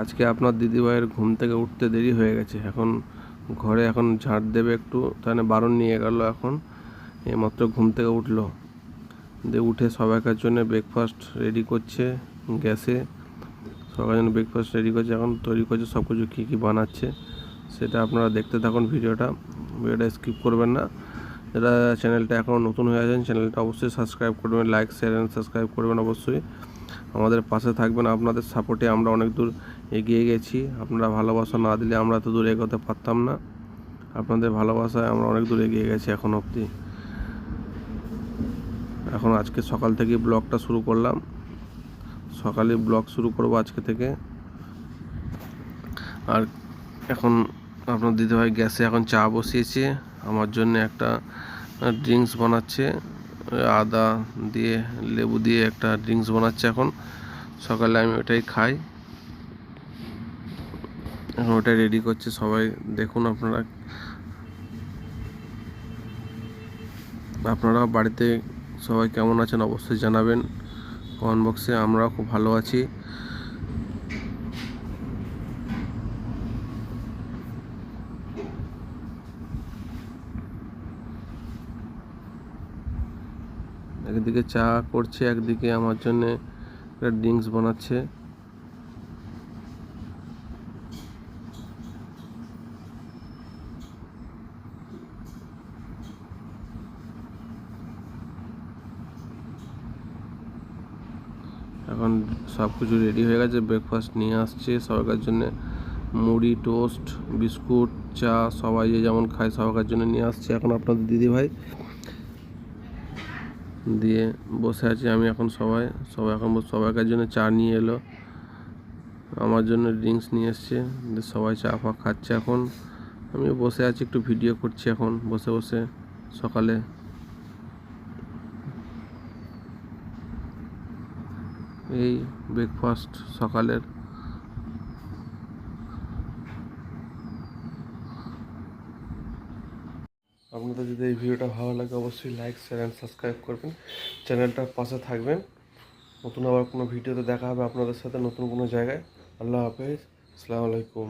আজকে আপনার দিদিভাইয়ের ঘুম থেকে উঠতে দেরি হয়ে গেছে। এখন ঘরে এখন ঝাড় দেবে একটু, তাহলে বারণ নিয়ে গেল এখন। এইমাত্র ঘুম থেকে উঠল। দিয়ে উঠে সবাইকার জন্য ব্রেকফাস্ট রেডি করছে গ্যাসে। সবার জন্য ব্রেকফাস্ট রেডি করছে, এখন তৈরি করছে সব কিছু কী কী বানাচ্ছে, সেটা আপনারা দেখতে থাকুন ভিডিওটা। ভিডিওটা স্কিপ করবেন না। যারা চ্যানেলটা এখন নতুন হয়ে আছেন চ্যানেলটা অবশ্যই সাবস্ক্রাইব করবেন লাইক শেয়ার অ্যান্ড সাবস্ক্রাইব করবেন অবশ্যই। আমাদের পাশে থাকবেন, আপনাদের সাপোর্টে আমরা অনেক দূর এগিয়ে গেছি। আপনারা ভালোবাসা না দিলে আমরা তো দূর এগোতে পারতাম না। আপনাদের ভালোবাসায় আমরা অনেক দূর এগিয়ে গেছি এখন অবধি। এখন আজকে সকাল থেকে ব্লগটা শুরু করলাম। সকালে ব্লগ শুরু করব আজকে থেকে। আর এখন আপনার দিদিভাই গ্যাসে এখন চা বসিয়েছে। আমার জন্য একটা ড্রিঙ্কস বানাচ্ছে। আদা দিয়ে, লেবু দিয়ে একটা ড্রিঙ্কস বানাচ্ছে এখন। সকালে আমি ওটাই খাই। এখন ওটাই রেডি করছে সবাই। দেখুন আপনারা। আপনারা বাড়িতে সবাই কেমন আছেন অবশ্যই জানাবেন। কমেন্ট বক্সে আমরাও খুব ভালো আছি। একদিকে চা করছে, একদিকে আমার জন্য একটা ড্রিঙ্কস বানাচ্ছে। এখন সব কিছু রেডি হয়ে গেছে ব্রেকফাস্ট নিয়ে আসছে সবাইকার জন্য। মুড়ি টোস্ট বিস্কুট, চা সবাই যেমন খায় সবাইকার জন্য নিয়ে আসছে। এখন আপনাদের দিদি ভাই দিয়ে বসে আছি আমি এখন সবাই। সবাই এখন সবাইকার জন্য চা নিয়ে এলো। আমার জন্য ড্রিঙ্কস নিয়ে এসছে। সবাই চা ফা খাচ্ছে এখন। আমি বসে আছি, একটু ভিডিও করছি এখন। বসে বসে সকালে। এই ব্রেকফাস্ট সকালের। আপনাদের যদি এই ভিডিওটা ভালো লাগে, অবশ্যই লাইক শেয়ার অ্যান্ড সাবস্ক্রাইব করবেন। চ্যানেলটার পাশে থাকবেন। নতুন আবার কোনো ভিডিওতে দেখা হবে আপনাদের সাথে নতুন কোনো জায়গায়। আল্লাহ হাফেজ। আসসালামু আলাইকুম।